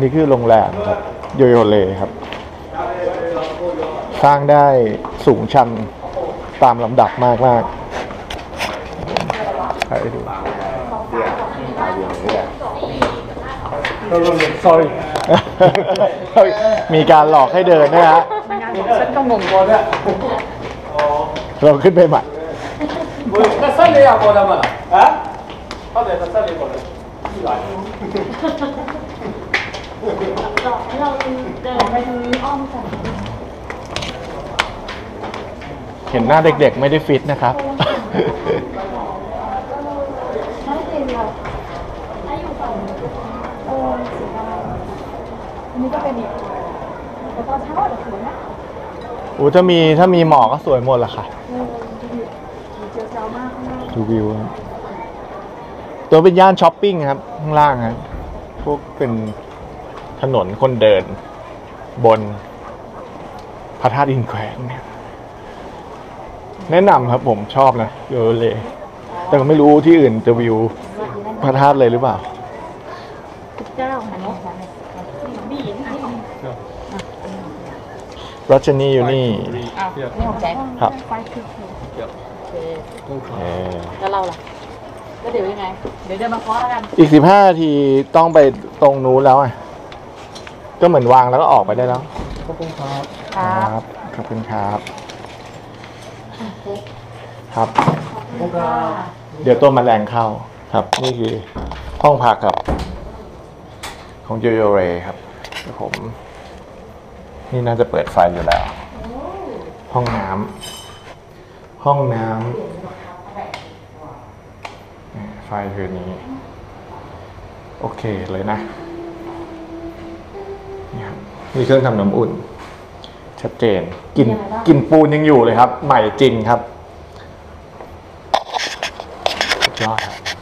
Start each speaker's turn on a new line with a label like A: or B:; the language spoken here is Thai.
A: นี่คือโรงแรมครับโยโยเลครับ สร้างได้สูงชันตามลำดับมากมากๆให้ดู
B: sorry
A: มีการหลอกให้เดินนะฮะ
B: ฉันก็งงก่อนเนี่ย
A: เราขึ้นไปใหม่
B: ก็สั่นเลยอะก่อนนะมันฮะเขาเดี๋ยวสั่นเลยก่อนที่ไหน
C: หลอกให้เราเดินไปทางนี้อ้อมก่อน
A: เห็นหน้าเด็กๆไม่ได้ฟิตนะครับ
C: ไม่จริงหรอกถ้าอยู่ฝั่งเออเสียดายอันนี้ก็เป็นอีกแต่ตอนเช้าอาจจะสวยนะ
A: อู้ถ้ามีถ้ามีหมอกก็สวยหมดละค่ะ
C: เออดูดิดูเจียวเจ้ามากข้างหน้า
A: ดูวิวครับตัวเป็นย่านช้อปปิ้งครับ ข้างล่างครับพวกเป็น ถนนคนเดิน บนพระธาตุอินแขวนเนี่ยแนะนำครับผมชอบนะโยเลแต่ก็ไม่รู้ที่อื่นจะวิวพระธาตุเลยหรือเปล่า
C: เจ้าหันนกบีน
A: รัชนีอยู่นี่
D: อ้าวนี่ของแจ็ค
A: ครับ
C: ไฟคือ
D: โอเค
A: เออ
D: แล้วเราล่ะแล้วเดี๋ยวยังไง เดี๋ยวเดินมาเคาะแล้วกัน
A: อีกสิบห้านาทีต้องไปตรงนู้นแล้วอะ ก็เหมือนวางแล้วก็ออกไปได้แล้ว
B: ขอบคุณครับ
D: ครับ
A: ขอบคุณครับ ครับ
B: ขอบคุณครับ
A: เดี๋ยวตัวแมลงเข้าครับ นี่คือห้องพักครับ ของโยโยเรครับเดี๋ยวผม นี่น่าจะเปิดไฟอยู่แล้ว ห้องน้ำห้องน้ำไฟคือนี้ โอเคเลยนะนี่ครับ มีเครื่องทำน้ำอุ่น ชัดเจนกลินกลินปูนยังอยู่เลยครับ ใหม่จริงครับสุดยอดครับ